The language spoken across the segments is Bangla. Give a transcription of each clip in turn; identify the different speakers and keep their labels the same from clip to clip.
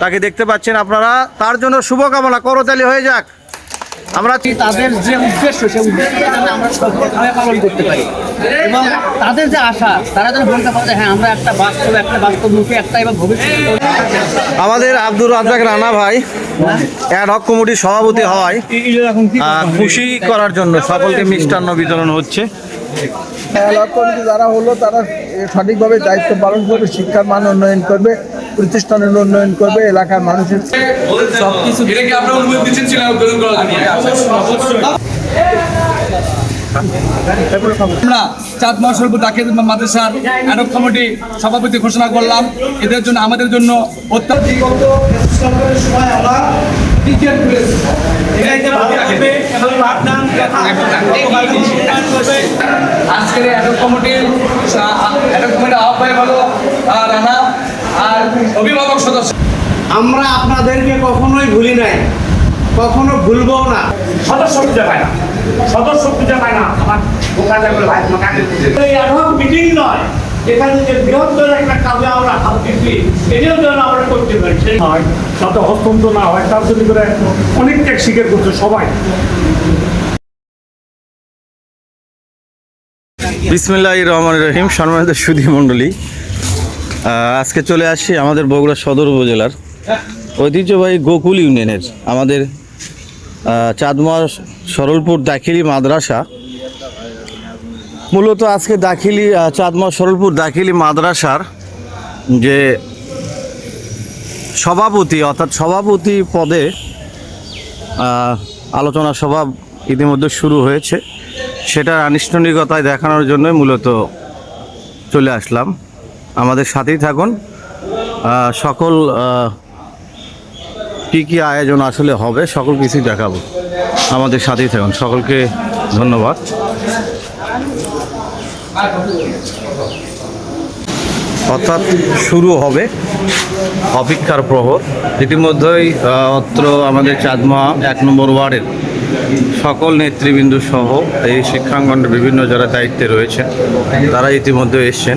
Speaker 1: তাকে দেখতে পাচ্ছেন আপনারা। তার জন্য শুভকামনা। করতালি হয়ে যাক। আমরা
Speaker 2: তাদের যে উদ্দেশ্য সেই উদ্দেশ্যটা যেন আমরা সফলভাবে পালন করতে পারি। এবং তাদের যে আশা তারা যেন বলতে পারে হ্যাঁ আমরা একটা বাস্তব একটা বাস্তব মুখে একটা এবং ভবিষ্যৎ
Speaker 1: আমাদের আব্দুর রাজ্জাক রানা ভাই অ্যাড হক কমিটির সভাপতি হওয়ায় খুশি করার জন্য সকলকে মিষ্টান্ন বিতরণ হচ্ছে।
Speaker 3: যারা হলো তারা সঠিকভাবে দায়িত্ব পালন করবে শিক্ষার মান উন্নয়ন করবে। প্রতিষ্ঠানের উন্নয়ন করবে এলাকার মানুষের
Speaker 4: এটা কি আপনার অনুমতি দিচ্ছেন ছিল গ্রহণ করার জন্য? আমরা চাঁদ মহাসর্ব ডাকের মাদ্রাসার আরব কমিটি সভাপতি ঘোষণা করলাম। এদের জন্য আমাদের জন্য অত্যাধিক আজকের অ্যাডক কমিটির অ্যাডক কমিটির আহ্বায়ক হলো আহ, রানা আর অভিভাবক সদস্য
Speaker 5: আমরা আপনাদেরকে কখনোই ভুলি নাই। কখনো ভুলবো না।
Speaker 6: সদস্য খুঁজে পায় না। সদস্য খুঁজে পায় না। আমার বোকা যায় ভাই তোমাকে
Speaker 5: এই অ্যাডহক মিটিং নয়। এখানে যে বৃহত্তর একটা কাজে আমরা হাত দিচ্ছি এটাও যেন আমরা করতে পারি।
Speaker 6: হয় যাতে হস্তন্ত না হয় তার জন্য করে অনেক ত্যাগ স্বীকার করছে সবাই।
Speaker 1: বিসমিল্লাহ রহমান রহিম সম্মানিত সুধী মণ্ডলী। আহ, আজকে চলে আসি আমাদের বগুড়া সদর উপজেলার ঐতিহ্যবাহী গোকুল ইউনিয়নের আমাদের চাঁদমার সরলপুর দাখিলি মাদ্রাসা। মূলত আজকে দাখিলি আহ, চাঁদমার সরলপুর দাখিলি মাদ্রাসার যে সভাপতি অর্থাৎ সভাপতি পদে আলোচনা সভা ইতিমধ্যে শুরু হয়েছে। সেটার আনুষ্ঠানিকতায় দেখানোর জন্যই মূলত চলে আসলাম। আমাদের সাথেই থাকুন। সকল কি কি আয়োজন আসলে হবে, সকল কিছুই দেখাবো। আমাদের সাথেই থাকুন। সকলকে ধন্যবাদ। অর্থাৎ শুরু হবে অপেক্ষার প্রহর। ইতিমধ্যেই অত্র আমাদের চাঁদমা এক নম্বর ওয়ার্ডের সকল নেতৃবৃন্দ সহ এই শিক্ষাঙ্গনের বিভিন্ন যারা দায়িত্বে রয়েছে তারা ইতিমধ্যে এসছেন।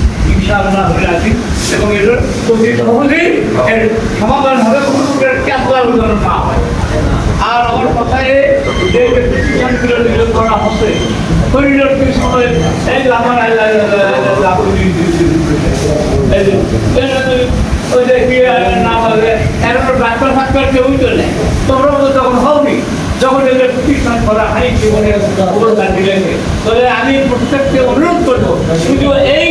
Speaker 5: হয় তো তখন হওনি যখন হয় তবে আমি প্রত্যেককে অনুরোধ করব শুধু এই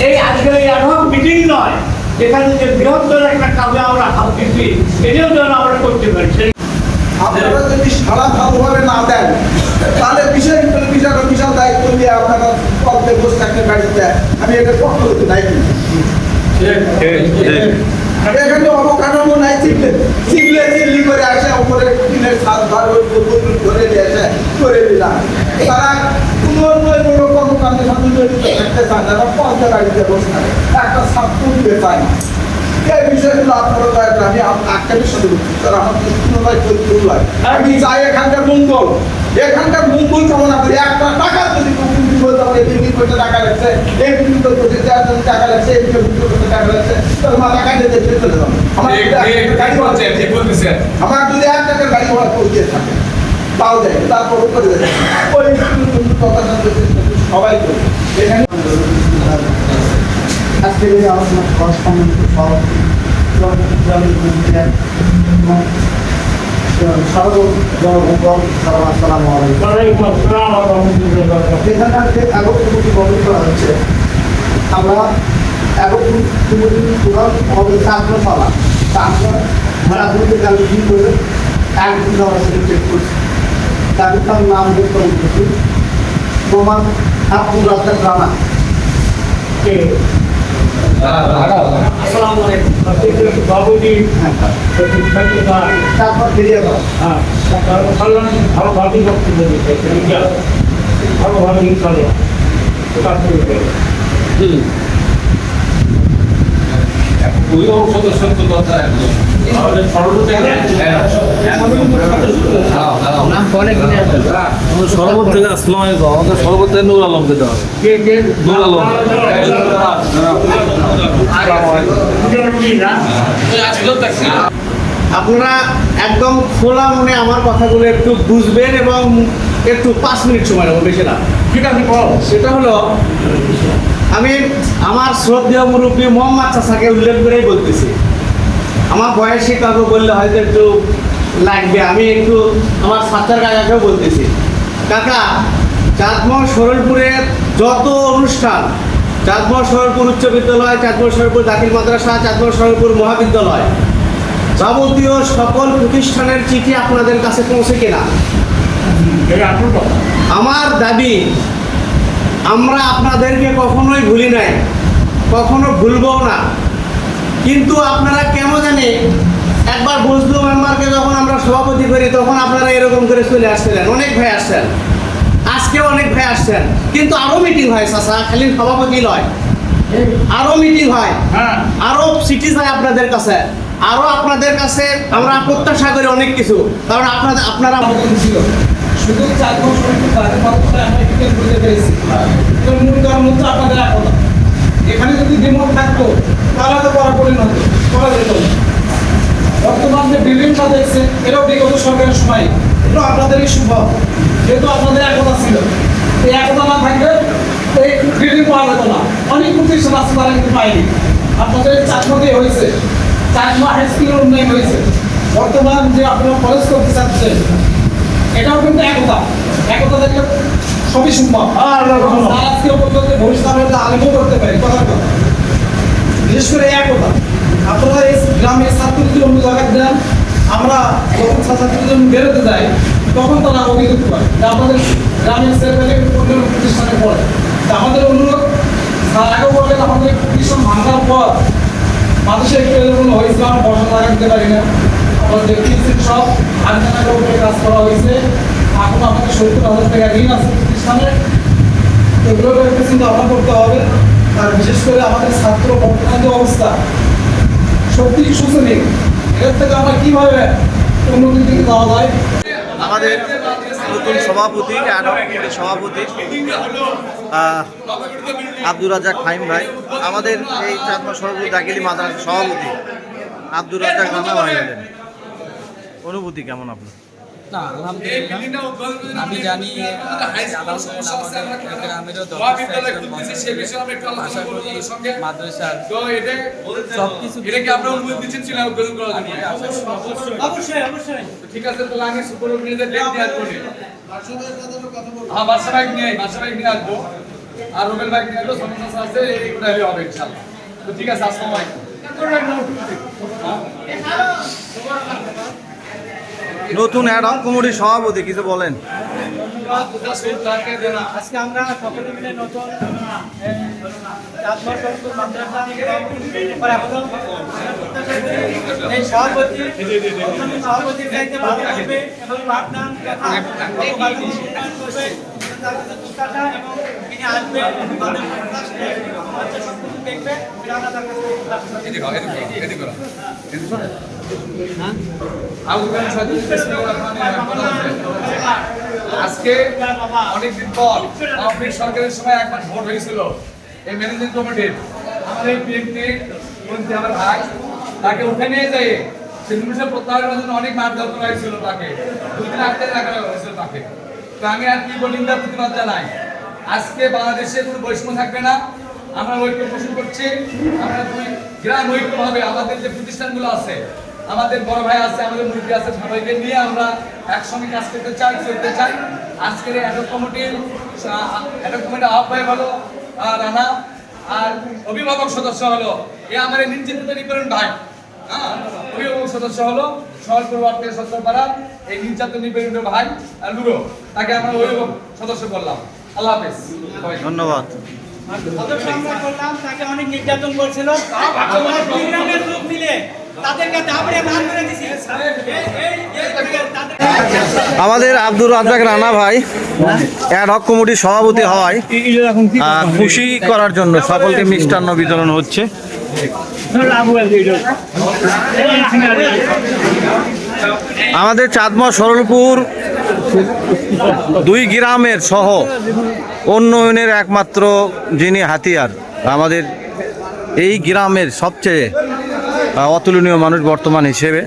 Speaker 5: এই আজকের এই আধক মিটিং নয়। এখানে যে বৃহত্তর একটা কাজে আমরা হাত দিচ্ছি এটাও যেন আমরা করতে পারি সেই
Speaker 3: আপনারা যদি সারা ভালোভাবে না দেন তাহলে বিশেষ করে বিশাল বিশাল দায়িত্ব নিয়ে আপনারা পথে বসে থাকতে বাড়িতে? আমি এটা পক্ষ হতে দায়িত্ব এখানে অবকাঠামো নাই করে আসে উপরে টিনের ছাদ ঘর ওই নিয়ে আসে করে দিলাম তারা কর্মকাণ্ডের সাথে জড়িত থাকতে চায় না তারা পথে বাড়িতে বসে একটা তুলতে চায় না। এই বিষয়গুলো আপনারা দয়া করে আমি আটকানোর সাথে বলছি তারা আমাকে পুনরায় পরিপূর্ণ হয় আমি চাই এখানকার মঙ্গল। এখানকার মঙ্গল কামনা করি একটা টাকা যদি টাকা লাগছে এই বিক্রি করতে চারজন টাকা লাগছে এই বিক্রি করতে টাকা লাগছে তার মা টাকা দিয়ে দেখতে চলে যাবে। আমার যদি আমার এক টাকার গাড়ি ভাড়া করে থাকে তাও দেয় তারপর করে দেয় ওই কথা সবাই করে।
Speaker 7: আজকে এই আলোচনা করার সম্মানিত সভাপতি সর্বজনগণ আসসালামু আলাইকুম এখানকার যে একক কমিটি গঠন করা হচ্ছে আমরা একক কমিটি প্রধান হবে চাকরা পালা চাকরা রাজনৈতিক দল কি করে একদিন আমরা সেটা চেক করছি তাদের তার নাম দেখতে মোহাম্মদ আব্দুল রাজাক রানা
Speaker 8: কে
Speaker 7: তারপর ফিরিয়ে দাও
Speaker 8: হ্যাঁ ভালো ভালো ভাবি বক্তব্য দিতে ভালো ভাবি চলো কাজ করবে
Speaker 4: অভিভাবক সদস্য তো কথা একদম। থেকে আমাদের থেকে নূর হবে। নূর আলম
Speaker 9: আপনারা একদম খোলা মনে আমার কথাগুলো একটু বুঝবেন এবং একটু পাঁচ মিনিট সময় নেব বেশি না
Speaker 8: ঠিক আছে
Speaker 9: সেটা হলো আমি আমার শ্রদ্ধেয় মুরব্বী মোহাম্মদ চাষাকে উল্লেখ করেই বলতেছি আমার বয়সী কাউকে বললে হয়তো একটু লাগবে আমি একটু আমার সাত্তার কাকাকেও বলতেছি। কাকা চাঁদমোহন সরলপুরের যত অনুষ্ঠান চাঁদমোহন সরলপুর উচ্চ বিদ্যালয় চাঁদমোহন সরলপুর দাখিল মাদ্রাসা চাঁদমোহন সরলপুর মহাবিদ্যালয় যাবতীয় সকল প্রতিষ্ঠানের চিঠি আপনাদের কাছে পৌঁছে কিনা? আমার দাবি আমরা আপনাদেরকে কখনোই ভুলি নাই কখনো ভুলবও না। কিন্তু আপনারা কেন জানে একবার বজলু মেম্বারকে যখন আমরা সভাপতি করি তখন আপনারা এরকম করে চলে আসছিলেন। অনেক ভাই আসছেন। আজকেও অনেক ভাই আসছেন। কিন্তু আরও মিটিং হয় চাষা খালি সভাপতি নয়। আরও মিটিং হয়।
Speaker 8: হ্যাঁ।
Speaker 9: আরও চিঠি যায় আপনাদের কাছে। আরও আপনাদের কাছে আমরা প্রত্যাশা করি অনেক কিছু। কারণ আপনাদের আপনারা
Speaker 10: ছিল শুধু চার বছর আমরা মূল কারণ হচ্ছে আপনাদের একতা। এখানে যদি ডিমোট থাকতো, তাহলে তো করা পরিণত করা যেত বর্তমান যে বিল্ডিংটা দেখছেন, এটাও বিগত সরকারের সময়। এটা আপনাদেরই শুভ যেহেতু আপনাদের একতা ছিল। এই একতা না থাকলে এই বিল্ডিং পাওয়া যেত না। অনেক প্রতিষ্ঠান আছে, তারা কিন্তু পায়নি। আপনাদের চাকমা দিয়ে হয়েছে। চাকমা হাই স্কুলের উন্নয়ন হয়েছে। বর্তমান যে আপনারা কলেজ করতে চাচ্ছেন এটাও কিন্তু একতা। একতা দেখলে সবই সম্ভব আর আজকে পর্যন্ত ভবিষ্যতে আমরা আলেমও করতে পারি কথার কথা বিশেষ করে এই একতা। আপনারা এই গ্রামের ছাত্রদের অন্য জায়গায় দেন, আমরা যখন ছাত্রছাত্রীদের বেরোতে যাই, তখন তারা অভিযোগ করে যে আমাদের গ্রামের ছেলেমেলে অন্য প্রতিষ্ঠানে পড়ে। তা আমাদের অনুরোধ তার আগেও বললেন আমাদের প্রতিষ্ঠান ভাঙার পর মানুষের এরকম হয়েছিল আমরা লাগা দিতে পারি না। আমরা দেখতেছি সব আটখানার উপরে কাজ করা হয়েছে। এখন আমাদের সত্তর হাজার টাকা ঋণ আছে। প্রতিষ্ঠানে এগুলোকে একটা চিন্তা ভাবনা করতে হবে। আর বিশেষ করে আমাদের ছাত্র বর্তমান অবস্থা। সত্যি শোচনীয় এর থেকে আমরা কীভাবে উন্নতির দিকে যাওয়া যায়?
Speaker 9: আমাদের নতুন সভাপতি সভাপতি আব্দুর রাজাক ফাইম ভাই। আমাদের এই চাঁদমা সভাপতি দাখিলি মাদ্রাসা সভাপতি আব্দুর রাজাক নামে হলেন অনুভূতি কেমন আপনার?
Speaker 6: না আলহামদুলিল্লাহ। আমি জানি
Speaker 11: অবশ্যই অবশ্যই
Speaker 10: ঠিক আছে তাহলে আমি সুপার ডেট দিয়ে আসব হ্যাঁ বাদশা বাইক নিয়ে বাদশা বাইক নিয়ে আসব। আর রুবেল বাইক নিয়ে আসব সমস্যা আছে এইগুলো হবে ইনশাল্লাহ তো ঠিক আছে আসসালামু আলাইকুম।
Speaker 9: নতুন অ্যাড হক কমিটির সভাপতি কিছু বলেন।
Speaker 11: আজকে আমরা সকলে মিলে নতুন চাঁদমা সরকার মাদ্রাসা আমার
Speaker 10: ভাই, তাকে উঠে নিয়ে যায় প্রত্যাহারের জন্য অনেক হয়েছিল তাকে। আগে রাখা হয়েছিল তাকে। তো আমি আর কি বলি প্রতিবাদ জানাই। আজকে বাংলাদেশে কোনো বৈষম্য থাকবে না। আমরা ঐক্য পোষণ করছি। আমরা দুই গ্রাম আমাদের যে প্রতিষ্ঠানগুলো আছে আমাদের বড় ভাই আছে আমাদের মুরব্বী আছে সবাইকে নিয়ে আমরা একসঙ্গে কাজ করতে চাই চলতে চাই। আজকের অ্যাডক কমিটির অ্যাডক কমিটির আহ্বায়ক হলো রানা আর অভিভাবক সদস্য হলো এ আমার নির্যাতিত নিপীড়ন ভাই। হ্যাঁ অভিভাবক সদস্য হলো শহর পূর্বার্থে সত্তরপাড়া এই নির্যাতন নিপীড়িত ভাই আর লুরো তাকে আমরা অভিভাবক সদস্য করলাম আল্লাহ হাফেজ।
Speaker 9: ধন্যবাদ।
Speaker 5: করলাম তাকে অনেক নির্যাতন করছিল। মিলে
Speaker 1: আমাদের আব্দুর রাজ্জাক রানা ভাই অ্যাড হক কমিটির সভাপতি হওয়ায় খুশি করার জন্য সকলকে মিষ্টান্ন বিতরণ হচ্ছে। আমাদের চাঁদমা সরলপুর দুই গ্রামের সহ উন্নয়নের একমাত্র যিনি হাতিয়ার, আমাদের এই গ্রামের সবচেয়ে অতুলনীয় মানুষ বর্তমান হিসেবে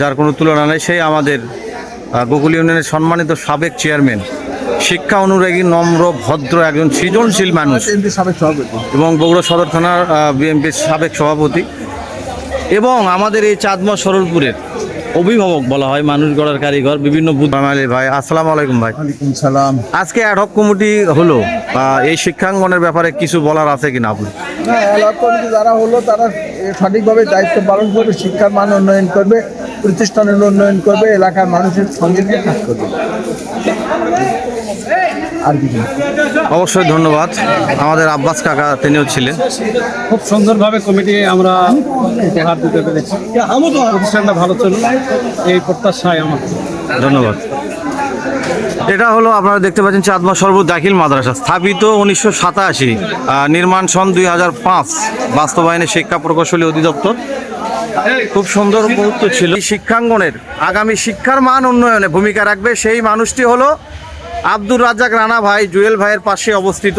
Speaker 1: যার কোনো তুলনা নেই সেই আমাদের গোকুল ইউনিয়নের সম্মানিত সাবেক চেয়ারম্যান। শিক্ষা অনুরাগী নম্র ভদ্র একজন সৃজনশীল মানুষ এবং বগুড়া সদর থানার বিএনপির সাবেক সভাপতি। এবং আমাদের এই চাঁদমা সরলপুরের অভিভাবক বলা হয় মানুষ গড়ার কারিগর বিভিন্ন বাঙালি ভাই। আসসালামু আলাইকুম ভাই।
Speaker 3: সালাম।
Speaker 1: আজকে অ্যাডহক কমিটি হলো এই শিক্ষাঙ্গনের ব্যাপারে কিছু বলার আছে কিনা আপনি?
Speaker 3: যারা হলো তারা সঠিকভাবে দায়িত্ব পালন করবে শিক্ষার মান উন্নয়ন করবে প্রতিষ্ঠানের উন্নয়ন করবে এলাকার মানুষের সঙ্গে নিয়ে কাজ করবে। আর কিছু
Speaker 1: অবশ্যই ধন্যবাদ। আমাদের আব্বাস কাকা তিনিও ছিলেন।
Speaker 6: খুব সুন্দরভাবে কমিটি আমরা উপহার দিতে পেরেছি। প্রতিষ্ঠানটা ভালো চলুন এই প্রত্যাশায় আমার।
Speaker 1: ধন্যবাদ। এটা হলো আপনারা দেখতে পাচ্ছেন চাঁদমা সর্বত দাখিল মাদ্রাসা, স্থাপিত উনিশশো সাতাশি নির্মাণ সন দুই হাজার পাঁচ, বাস্তবায়নে শিক্ষা প্রকৌশলী অধিদপ্তর। খুব সুন্দর মুহূর্ত ছিল। শিক্ষাঙ্গনের আগামী শিক্ষার মান উন্নয়নে ভূমিকা রাখবে সেই মানুষটি হলো আব্দুর রাজ্জাক রানা ভাই, জুয়েল ভাইয়ের পাশে অবস্থিত।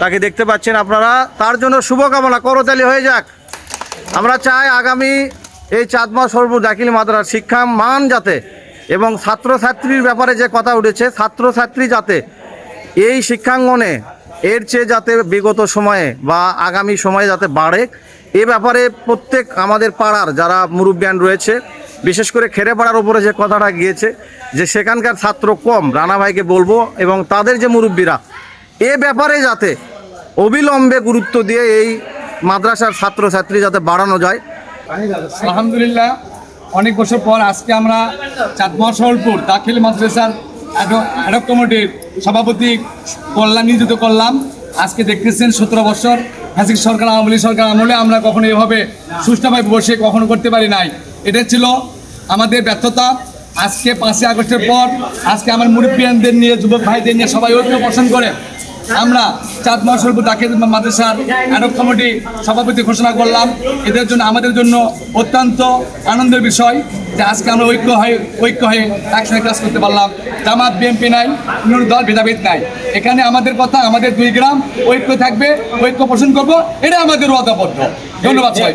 Speaker 1: তাকে দেখতে পাচ্ছেন আপনারা। তার জন্য শুভকামনা। করতালি হয়ে যাক। আমরা চাই আগামী এই চাঁদমা সর্ব দাখিল মাদ্রাস শিক্ষা মান যাতে এবং ছাত্রছাত্রীর ব্যাপারে যে কথা উঠেছে, ছাত্রছাত্রী যাতে এই শিক্ষাঙ্গনে এর চেয়ে যাতে বিগত সময়ে বা আগামী সময়ে যাতে বাড়ে, এ ব্যাপারে প্রত্যেক আমাদের পাড়ার যারা মুরব্বিয়ান রয়েছে, বিশেষ করে খেরে পাড়ার উপরে যে কথাটা গিয়েছে, যে সেখানকার ছাত্র কম, রানা ভাইকে বলব, এবং তাদের যে মুরব্বীরা, এ ব্যাপারে যাতে অবিলম্বে গুরুত্ব দিয়ে এই মাদ্রাসার ছাত্রছাত্রী যাতে বাড়ানো যায়।
Speaker 6: আলহামদুলিল্লাহ। অনেক বছর পর আজকে আমরা চাঁদমা সরলপুর দাখিল মাদ্রাসার অ্যাডক কমিটির সভাপতি কল্যাণ নিয়োজিত করলাম। আজকে দেখতেছেন সতেরো বছর হাসিক সরকার, আওয়ামী লীগ সরকার আমলে আমরা কখনো এভাবে সুষ্ঠুভাবে বসে কখনো করতে পারি নাই। এটা ছিল আমাদের ব্যর্থতা। আজকে পাঁচই আগস্টের পর আজকে আমার মুরব্বিয়ানদের নিয়ে, যুবক ভাইদের নিয়ে সবাই ঐক্য পোষণ করে আমরা চাঁদ মহাসর্ব দাখিল মাদ্রাসার আরব কমিটি সভাপতি ঘোষণা করলাম। এদের জন্য আমাদের জন্য অত্যন্ত আনন্দের বিষয় যে আজকে আমরা ঐক্য হয়ে ঐক্য হয়ে একসঙ্গে কাজ করতে পারলাম। জামাত, বিএনপি নাই অন্য দল, ভেদাভেদ নাই। এখানে আমাদের কথা, আমাদের দুই গ্রাম, ঐক্য থাকবে, ঐক্য পোষণ করব, এটা আমাদের ওয়াদাবদ্ধ। ধন্যবাদ সবাই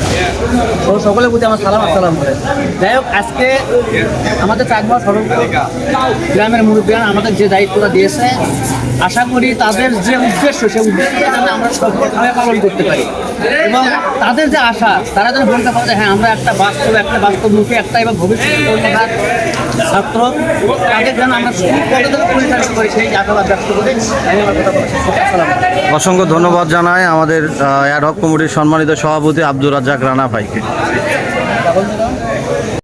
Speaker 2: ও, সকলের প্রতি আমার সালাম, আসসালাম করে। যাই হোক, আজকে আমাদের চাকমা সড়ক গ্রামের মুরব্বীরা আমাদের যে দায়িত্বটা দিয়েছে, আশা করি তাদের যে উদ্দেশ্য, সেই উদ্দেশ্য আমরা সফলভাবে পালন করতে পারি। এবং তাদের যে আশা তারা যেন বলতে পারে যে, হ্যাঁ আমরা একটা বাস্তব একটা বাস্তবমুখী একটা এবং ভবিষ্যৎ ছাত্র। তাদের যেন আমরা কতটা পরিচালিত করি সেই আশাবাদ ব্যক্ত করে
Speaker 1: অসংখ্য ধন্যবাদ জানাই আমাদের অ্যাডহক কমিটির সম্মানিত সভাপতি আব্দুর রাজ্জাক রানা ভাইকে।